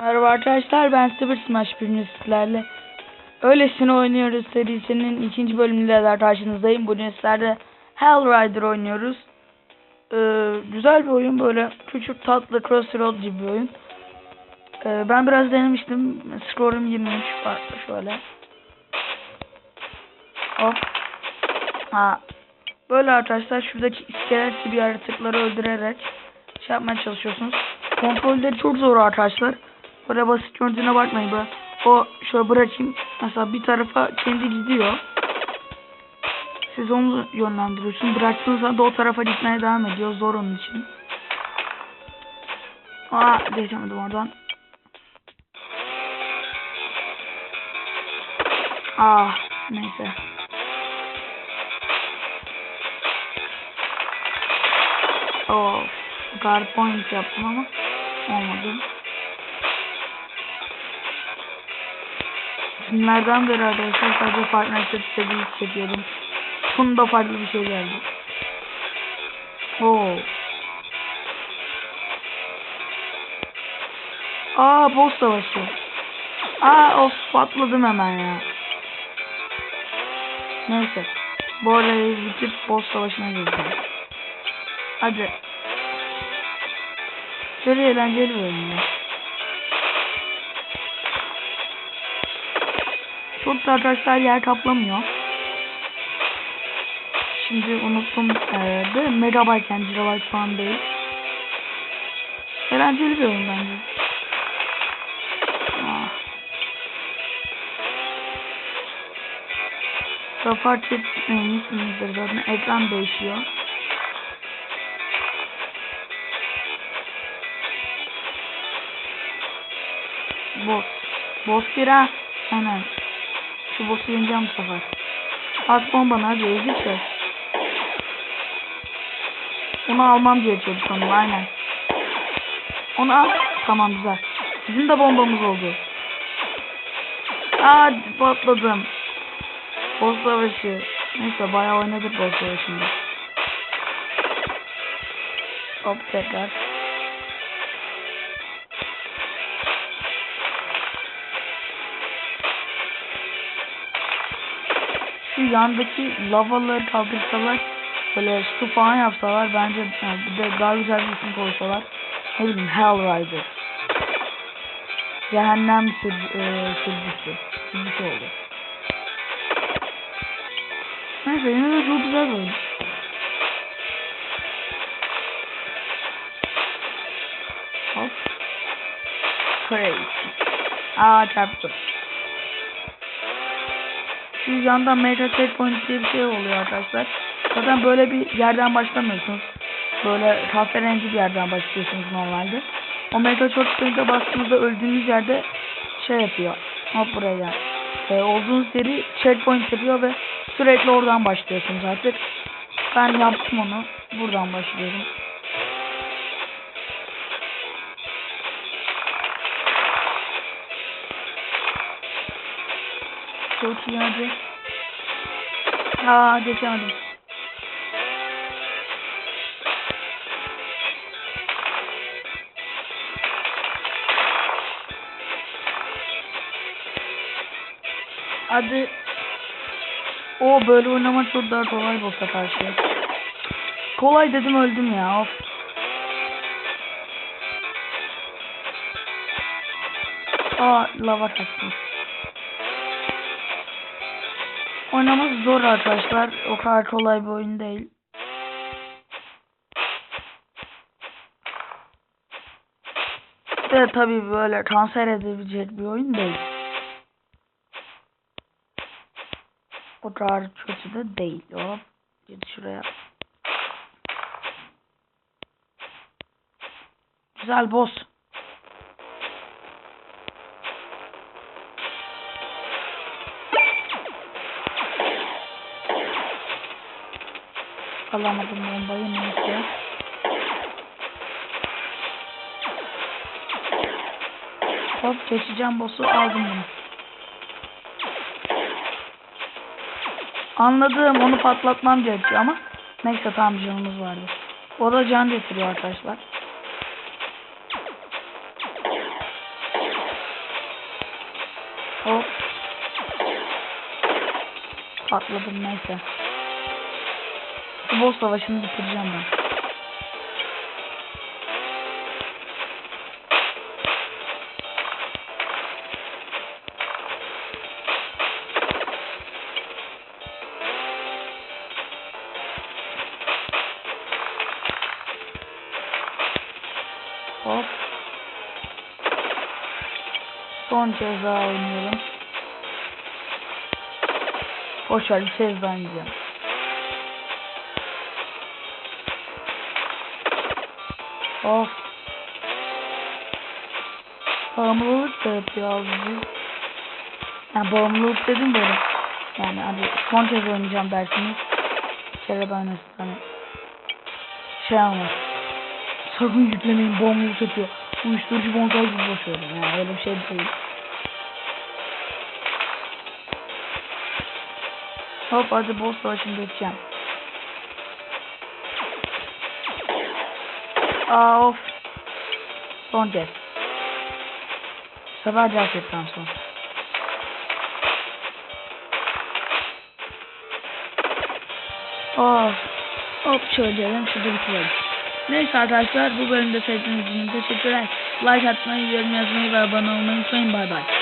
Merhaba arkadaşlar ben Super Smash bugün sizlerle Öylesine oynuyoruz serisinin ikinci bölümüyle de karşınızdayım. Bugün sizlerle Hell Rider oynuyoruz. Ee, güzel bir oyun böyle küçük tatlı crossroad gibi bir oyun. Ee, ben biraz denemiştim. Score'um 23 var şöyle. Hop. Ha. Böyle arkadaşlar şuradaki iskelet gibi yaratıkları öldürerek şey yapmaya çalışıyorsunuz. Kontrolleri çok zor arkadaşlar. Böyle basit gördüğüne bakmayın. Böyle, o şöyle bırakayım. Mesela bir tarafa kendi gidiyor. Siz onu yönlendiriyorsunuz. Bıraktığınız anda o tarafa gitmeye devam ediyor. Zor onun için. Aa geçemedim oradan. Ah neyse. Oh, guard point yaptım ama olmadı. Günlerden beri arkadaşlar sadece Fortnite istediği çekiyordum. Bunda farklı bir şey geldi. Oo. Aa boss savaşı. Aa of patladım hemen ya. Neyse. Bu arayı bitip boss savaşına gireceğim. Hadi. Şöyle eğlenceli bir ya. Çok da arkadaşlar yer kaplamıyor. Şimdi unuttum. Ee, de megabyte yani gigabyte falan değil. Eğlenceli bir oyun bence. Ah. Da fark etmemişsinizdir zaten ekran değişiyor. Boss. Boss bir ha. Aynen. Şu boss'u yeneceğim bu sefer. At bombanı hadi ezip de. Onu almam gerekiyordu sanırım aynen. Onu al. Tamam güzel. Bizim de bombamız oldu. Aa patladım. Boss savaşı. Neyse bayağı oynadık boss savaşında. Hop tekrar. Şu yandaki lavaları kaldırsalar böyle su falan yapsalar bence yani daha güzel bir isim koysalar ne bileyim Hell Rider Cehennem sür, e, oldu. Neyse yine de çok güzel bir hop. Crazy. Aa çarptım şu yanda mega checkpoint diye bir şey oluyor arkadaşlar. Zaten böyle bir yerden başlamıyorsunuz. Böyle kahverengi bir yerden başlıyorsunuz normalde. O mega checkpoint'e bastığınızda öldüğünüz yerde şey yapıyor. Hop buraya. Ee, olduğunuz yeri checkpoint yapıyor ve sürekli oradan başlıyorsunuz artık. Ben yaptım onu. Buradan başlıyorum. Çok iyi hadi. Aa geçemedim. Hadi. O böyle oynamak çok daha kolay boss'a karşı. Kolay dedim öldüm ya. Of. Aa lava taktım. Oynaması zor arkadaşlar. O kadar kolay bir oyun değil. De tabii böyle kanser edebilecek bir oyun değil. O kadar kötü de değil. Hop. Git şuraya. Güzel boss. Alamadım bombayı neyse. Hop geçeceğim boss'u aldım bunu. Anladım onu patlatmam gerekiyor ama neyse tamam canımız vardı. O da can getiriyor arkadaşlar. Hop. Patladım neyse. Boss savaşını bitireceğim ben. Hop. Son daha oynuyorum. Boşver bir kez daha oynayacağım. Of. Bağımlılık da yapıyor azıcık. Yani bağımlılık dedim böyle. Yani hadi son kez oynayacağım dersiniz. Daha oynasın hani. Şey olmaz. Sakın yüklemeyin bağımlılık yapıyor. Uyuşturucu bonsai gibi boşuyorum. Yani öyle bir şey değil. Hop hadi boss savaşını geçeceğim. Of. Son kez. Bu sefer gerçekten son. Of. Hop şöyle diyelim şurada bitirelim. Neyse arkadaşlar bu bölümde seyrettiğiniz için teşekkürler. Like atmayı, yorum yazmayı ve abone olmayı unutmayın. Bay bay.